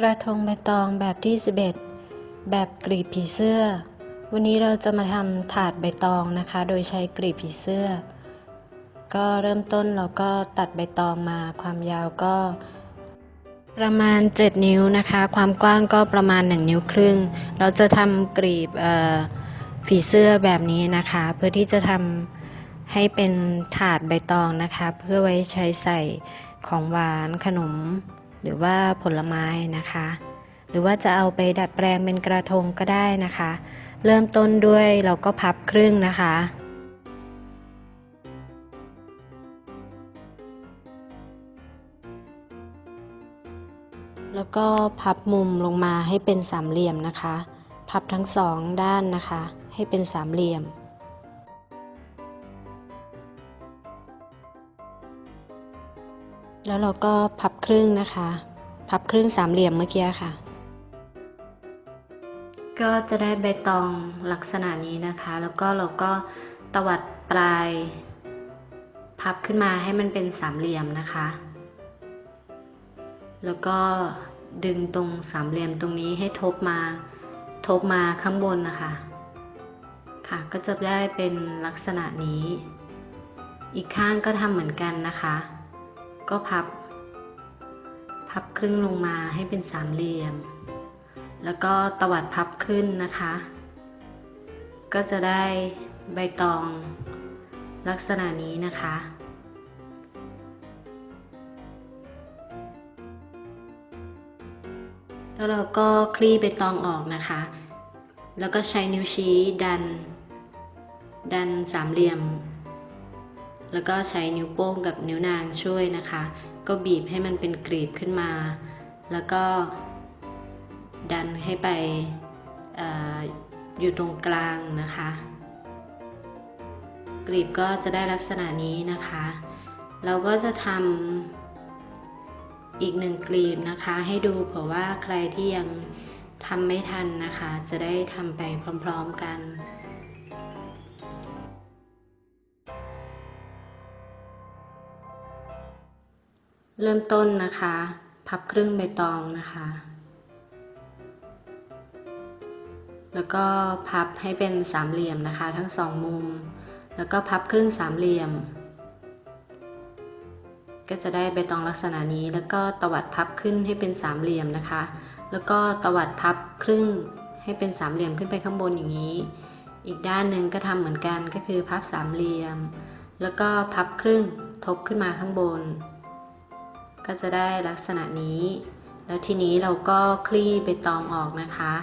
กระทงใบตองแบบที่ 11 แบบกรีบผีเสื้อ วันนี้เราจะมาทำถาดใบตองนะคะ โดยใช้กรีบผีเสื้อ ก็เริ่มต้นเราก็ตัดใบตองมาความยาวก็ ประมาณ 7 นิ้วนะคะ ความกว้างก็ประมาณ 1 นิ้วครึ่ง เราจะทำกรีบผีเสื้อแบบนี้นะคะ เพื่อที่จะทำให้เป็นถาดใบตองนะคะ เพื่อไว้ใช้ใส่ของหวานขนม หรือว่าผลไม้นะคะ หรือว่าจะเอาไปดัดแปลงเป็นกระทงก็ได้นะคะ เริ่มต้นด้วยเราก็พับครึ่งนะคะ แล้วก็พับมุมลงมาให้เป็นสามเหลี่ยมนะคะ พับทั้งสองด้านนะคะ ให้เป็นสามเหลี่ยม แล้วเราก็พับครึ่งนะคะ พับครึ่งสามเหลี่ยมเมื่อกี้ค่ะ ก็จะได้ใบตองลักษณะนี้นะคะ แล้วก็เราก็ตวัดปลาย พับขึ้นมาให้มันเป็นสามเหลี่ยมนะคะ แล้วก็ดึงตรงสามเหลี่ยมตรงนี้ให้ทบมา ทบมาข้างบนนะคะ ค่ะ ก็จะได้เป็นลักษณะนี้ อีกข้างก็ทำเหมือนกันนะคะ ก็พับ พับครึ่งลงมาให้เป็นสามเหลี่ยม แล้วก็ตวัดพับขึ้นนะคะ ก็จะได้ใบตองลักษณะนี้นะคะ แล้วเราก็คลี่ใบตองออกนะคะ แล้วก็ใช้นิ้วชี้ดัน ดันสามเหลี่ยม แล้วก็ใช้นิ้วโป้งกับนิ้วนางช่วยนะคะ ก็บีบให้มันเป็นกรีบขึ้นมา แล้วก็ดันให้ไปออยู่ตรงกลางนะคะ กรีบก็จะได้ลักษณะนี้นะคะ เราก็จะทำอีกหนึ่งกลีบนะคะ ให้ดูเผื่อว่าใครที่ยังทำไม่ทันนะคะ จะได้ทำไปพร้อม ๆกัน เริ่มต้นนะคะ พับครึ่งใบตองนะคะ แล้วก็พับให้เป็นสามเหลี่ยมนะคะ ทั้งสองมุม แล้วก็พับครึ่งสามเหลี่ยม ก็จะได้ใบตองลักษณะนี้ แล้วก็ตวัดพับขึ้นให้เป็นสามเหลี่ยมนะคะ แล้วก็ตวัดพับครึ่งให้เป็นสามเหลี่ยมขึ้นไปข้างบนอย่างนี้ อีกด้านหนึ่งก็ทำเหมือนกันก็คือพับสามเหลี่ยม แล้วก็พับครึ่งทบขึ้นมาข้างบน ก็จะได้ลักษณะนี้ แล้วทีนี้เราก็คลี่ใบตองออกนะคะ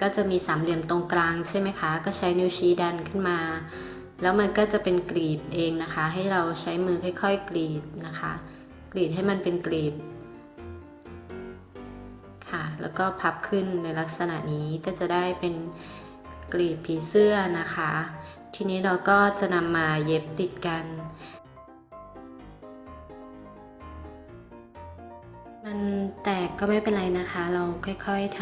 ก็จะมีสามเหลี่ยมตรงกลางใช่ไหมคะ ก็ใช้นิ้วชี้ดันขึ้นมา แล้วมันก็จะเป็นกรีบเองนะคะ ให้เราใช้มือค่อยๆ กรีดนะคะ กรีดให้มันเป็นกรีบค่ะ แล้วก็พับขึ้นในลักษณะนี้ก็จะได้เป็นกรีบผีเสื้อนะคะ ทีนี้เราก็จะนำมาเย็บติดกัน มันแตกก็ไม่เป็นไรนะคะ เราค่อยๆท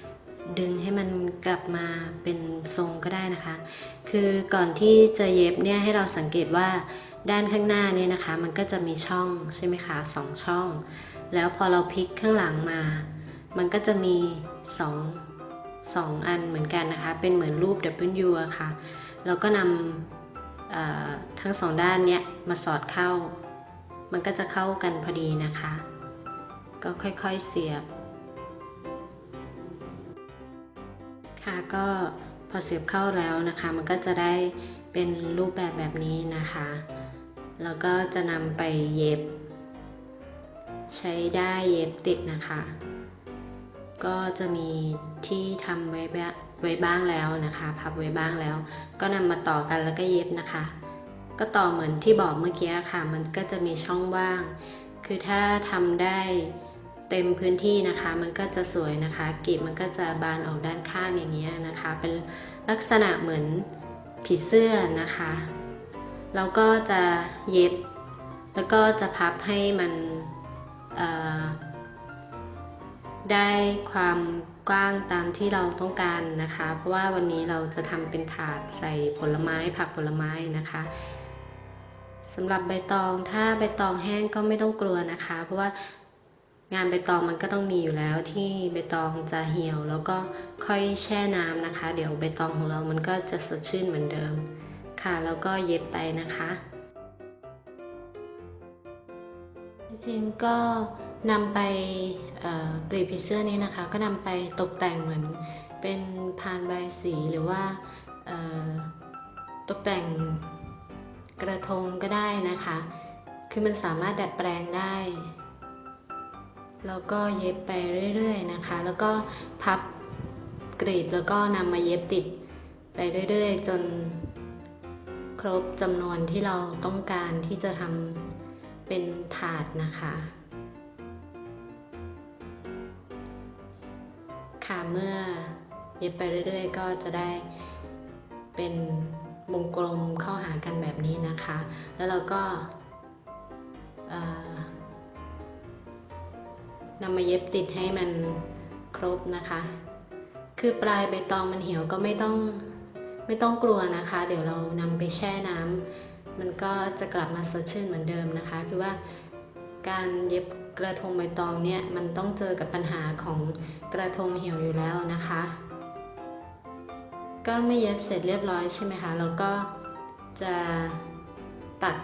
ำดึงให้มันกลับมาเป็นทรงก็ได้นะคะ คือก่อนที่จะเย็บเนี่ยให้เราสังเกตว่าด้านข้างหน้าเนี่ยนะคะ มันก็จะมีช่องใช่ไหมคะสองช่อง แล้วพอเราพลิกข้างหลังมา มันก็จะมีสองสองอันเหมือนกันนะคะ เป็นเหมือนรูป W อะค่ะ เราก็นำทั้งสองด้านเนี้ยมาสอดเข้า มันก็จะเข้ากันพอดีนะคะ ก็ค่อยๆเสียบ ค่ะก็พอเสียบเข้าแล้วนะคะ มันก็จะได้เป็นรูปแบบแบบนี้นะคะ แล้วก็จะนำไปเย็บ ใช้ได้เย็บติดนะคะ ก็จะมีที่ทำไว้แบบไว้บ้างแล้วนะคะ พับไว้บ้างแล้ว ก็นำมาต่อกันแล้วก็เย็บนะคะ ก็ต่อเหมือนที่บอกเมื่อกี้ค่ะ มันก็จะมีช่องว่าง คือถ้าทำได้ เต็มพื้นที่นะคะ มันก็จะสวยนะคะกลีบมันก็จะบานออกด้านข้างอย่างเงี้ยนะคะ เป็นลักษณะเหมือนผีเสื้อนะคะเราก็จะเย็บ แล้วก็จะพับให้มันได้ความกว้างตามที่เราต้องการนะคะ เพราะว่าวันนี้เราจะทำเป็นถาดใส่ผลไม้ผักผลไม้นะคะสำหรับใบตองถ้าใบตองแห้งก็ไม่ต้องกลัวนะคะ เพราะว่า งานใบตองมันก็ต้องมีอยู่แล้วที่ใบตองจะเหี่ยว แล้วก็ค่อยแช่น้ำนะคะ เดี๋ยวใบตองของเรามันก็จะสดชื่นเหมือนเดิม ค่ะแล้วก็เย็บไปนะคะ จริงๆก็นำไปกรีบผีเสื้อนี้นะคะ ก็นำไปตกแต่งเหมือนเป็นพานใบสีหรือว่าตกแต่งกระทงก็ได้นะคะ คือมันสามารถดัดแปลงได้ แล้วก็เย็บไปเรื่อยๆนะคะ แล้วก็พับกรีบแล้วก็นำมาเย็บติดไปเรื่อยๆ จนครบจำนวนที่เราต้องการที่จะทำเป็นถาดนะคะ ค่ะเมื่อเย็บไปเรื่อยๆ ก็จะได้เป็นวงกลมเข้าหากันแบบนี้นะคะ แล้วเราก็ นำมาเย็บติดให้มันครบนะคะ คือปลายใบตองมันเหี่ยวก็ไม่ต้องไม่ต้องกลัวนะคะ เดี๋ยวเรานำไปแช่น้ำมันก็จะกลับมาสดชื่นเหมือนเดิมนะคะ คือว่าการเย็บกระทงใบตองเนี่ยมันต้องเจอกับปัญหาของกระทงเหี่ยวอยู่แล้วนะคะ ก็ไม่เย็บเสร็จเรียบร้อยใช่ไหมคะ แล้วก็จะตัด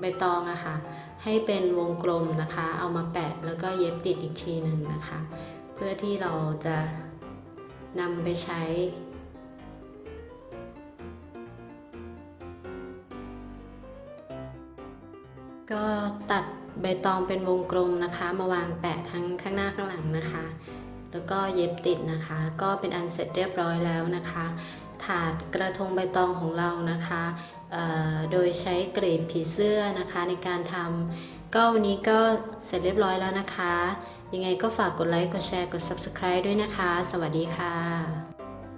ใบตองอะคะ่ะ ให้เป็นวงกลมนะคะ เอามาแปะแล้วก็เย็บติดอีกทีหนึ่งนะคะ เพื่อที่เราจะนำไปใช้ก็ตัดใบตองเป็นวงกลมนะคะ มาวางแปะทั้งข้างหน้าข้างหลังนะคะ แล้วก็เย็บติดนะคะ ก็เป็นอันเสร็จเรียบร้อยแล้วนะคะ ถาดกระทงใบตองของเรานะคะโดยใช้กรีบผีเสื้อนะคะในการทำก็วันนี้ก็เสร็จเรียบร้อยแล้วนะคะ ยังไงก็ฝากกดไลค์ กดแชร์ กด Subscribe ด้วยนะคะ สวัสดีค่ะ